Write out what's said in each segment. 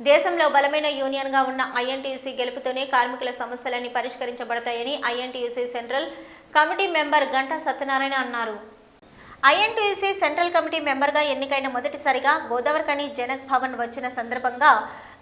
దేశంలో బలమైన యూనియన్గా ఉన్న ఐఎన్టీయూసీ గెలుపుతోనే కార్మికుల సమస్యలన్నీ పరిష్కరించబడతాయని INTUC central committee member Ganta Satyanarayana అన్నారు. ఐఎన్టీయూసీ సెంట్రల్ కమిటీ మెంబర్గా ఎన్నికైన మొదటిసారిగా గోదావరికని జనక్ భవన్ వచ్చిన సందర్భంగా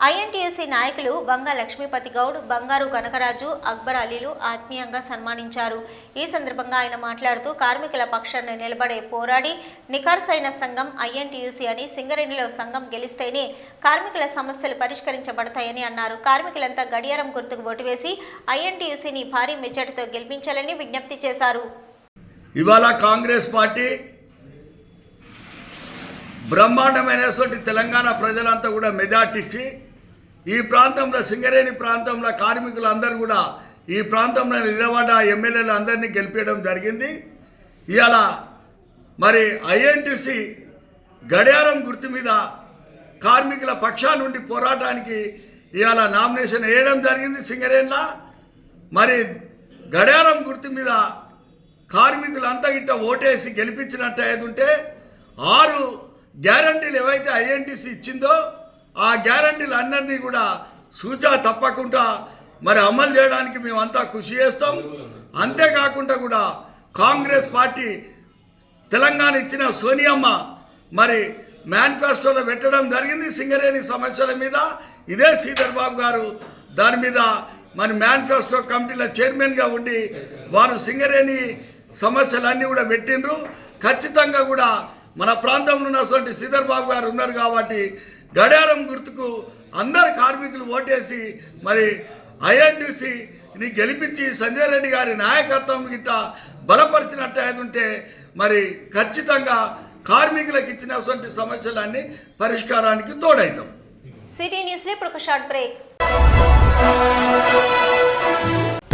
ఐఎన్టీయూసీ నాయకులు బంగా లక్ష్మీపతి గౌడ్ బంగారు కనకరాజు అక్బర్ అలీలు ఆత్మీయంగా సన్మానించారు. ఈ సందర్భంగా ఆయన మాట్లాడుతూ కార్మికుల పక్షాన్ని నిలబడే పోరాడి నిఖార్సైన సంఘం ఐఎన్టీయూసీ అని సింగరేణిలో సంఘం గెలిస్తేనే కార్మికుల సమస్యలు పరిష్కరించబడతాయని అన్నారు. కార్మికులంతా గడియారం గుర్తుకు ఓటు వేసి ఐఎన్టీయూసీని భారీ మెజార్టీతో గెలిపించాలని విజ్ఞప్తి చేశారు. ఇవాళ కాంగ్రెస్ పార్టీ బ్రహ్మాండమైనటువంటి తెలంగాణ ప్రజలంతా కూడా మెజార్టీ ఇచ్చి ఈ ప్రాంతంలో సింగరేణి ప్రాంతంలో కార్మికులందరూ కూడా ఈ ప్రాంతంలో నిలబడ్డ ఎమ్మెల్యేలు అందరినీ గెలిపించడం జరిగింది. ఇవాళ మరి ఐఎన్టీసీ గడియారం గుర్తు మీద కార్మికుల పక్షా నుండి పోరాటానికి ఇవాళ నామినేషన్ వేయడం జరిగింది సింగరేణిలో. మరి గడియారం గుర్తు మీద కార్మికులంతా ఇట్ట ఓటేసి గెలిపించినట్టు అయ్యేది ఉంటే ఆరు గ్యారంటీలు ఏవైతే ఐఎన్టీసీ ఇచ్చిందో ఆ గ్యారంటీలు అందరినీ కూడా సూచా తప్పకుండా మరి అమలు చేయడానికి మేమంతా కృషి చేస్తాం. అంతేకాకుండా కూడా కాంగ్రెస్ పార్టీ తెలంగాణ ఇచ్చిన సోనియమ్మ మరి మేనిఫెస్టోలో పెట్టడం జరిగింది సింగరేణి సమస్యల మీద. ఇదే శ్రీధర్ బాబు గారు దాని మీద మరి మేనిఫెస్టో కమిటీల చైర్మన్గా ఉండి వారు సింగరేణి సమస్యలన్నీ కూడా పెట్టిండ్రు. ఖచ్చితంగా కూడా మన ప్రాంతంలో ఉన్నటువంటి శ్రీధర్ బాబు గారు ఉన్నారు కాబట్టి గడియారం గుర్తుకు అందరు కార్మికులు ఓటేసి మరి ఐఎన్టీసీని గెలిపించి సంజయ్ రెడ్డి గారి నాయకత్వం గిట్ట బలపరిచినట్టు ఉంటే మరి ఖచ్చితంగా కార్మికులకు ఇచ్చినటువంటి సమస్యలన్నీ పరిష్కారానికి తోడైతాం. సిటీ న్యూస్లో ఇప్పుడు ఒక షార్ట్ బ్రేక్.